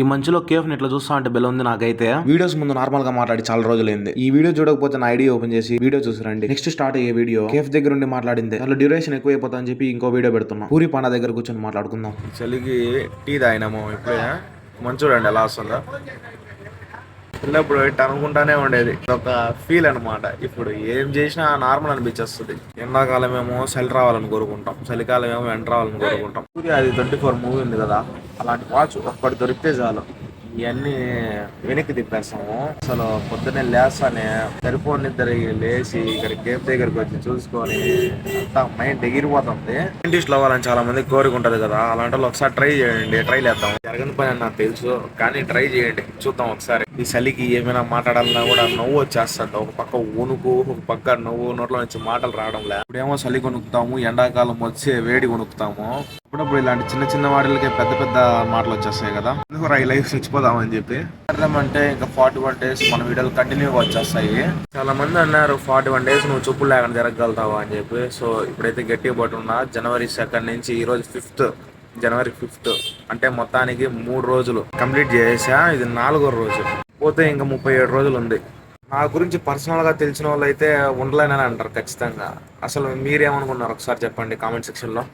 ఈ మంచులో కేఫ్ ఇట్లా చూస్తా అంటే బెల్ ఉంది నాకైతే. వీడియోస్ ముందు నార్మల్గా మాట్లాడి చాలా రోజులైంది. ఈ వీడియో చూడకపోతే నా ఐడి ఓపెన్ చేసి వీడియో చూసిరండి నెక్స్ట్ స్టార్ట్ అయ్యే వీడియో కేఫ్ దగ్గర ఉండి మాట్లాడింది. అలా డ్యూరేషన్ ఎక్కువ అయిపోతుందని చెప్పి ఇంకో వీడియో పెడుతున్నాం. పూరి పాండా దగ్గర కూర్చొని మాట్లాడుకుందాం. చలికి టీ తాగినాము ఇప్పుడే. మంచి చూడండి ఎలా వస్తుందో? చిన్నప్పుడు ఇట్ట అనుకుంటానే ఉండేది. ఒక ఫీల్ అన్నమాట. ఇప్పుడు ఏం చేసినా నార్మల్ అనిపించేస్తుంది. ఎండాకాలం ఏమో చలి రావాలని కోరుకుంటాం. చలికాలం ఏమో ఎండ రావాలని కోరుకుంటాం. సూర్య అది ట్వంటీ ఫోర్ మూవీ ఉంది కదా అలాంటి వాచ్ ఒక్కటి దొరికితే చాలు. ఇవన్నీ వెనక్కి తిప్పేస్తాము. అసలు పొద్దున్నే లేస్తానే సరిపోని నిద్ర లేచి ఇక్కడ గేమ్ దగ్గరికి వచ్చి చూసుకొని అంతా మైండ్ ఎగిరిపోతుంది. సైంటిస్ట్లు అవ్వాలని చాలా మంది కోరిక కదా అలాంటి వాళ్ళు ఒకసారి ట్రై చేయండి ట్రై చేద్దాం జరగని పని నాకు తెలుసు. కానీ ట్రై చేయండి. చూద్దాం ఒకసారి. ఈ చలికి ఏమైనా మాట్లాడాలన్నా కూడా నవ్వు వచ్చేస్తుంది. ఒక పక్క ఉనుకు ఒక పక్క నవ్వు నోట్లో నుంచి మాటలు రావడంలే ఇప్పుడేమో చలి కొనుక్కుతాము ఎండాకాలం వచ్చే వేడి కొనుక్కుతాము అప్పుడప్పుడు ఇలాంటి చిన్న చిన్న వాటిలకే పెద్ద పెద్ద మాటలు వచ్చేస్తాయి కదా. ఎందుకు రై లైఫ్ చచ్చిపోదామని చెప్పి. అంటే ఇంకా ఫార్టీ వన్ డేస్ మన వీడియోలు కంటిన్యూగా వచ్చేస్తాయి. చాలా మంది అన్నారు ఫార్టీ వన్ డేస్ నువ్వు చెప్పులు లేకుండా జరగగలుగుతావా? అని చెప్పి. సో ఇప్పుడైతే గట్టిగా పట్టున్నా జనవరి సెకండ్ నుంచి ఈ రోజు ఫిఫ్త్. జనవరి ఫిఫ్త్. అంటే మొత్తానికి మూడు రోజులు కంప్లీట్ చేసా ఇది నాలుగో రోజు. పోతే ఇంకా ముప్పై ఏడు రోజులు ఉంది. నా గురించి పర్సనల్గా తెలిసిన వాళ్ళు అయితే ఉండలేనని అంటారు ఖచ్చితంగా. అసలు మీరేమనుకున్నారు? ఒకసారి చెప్పండి కామెంట్ సెక్షన్లో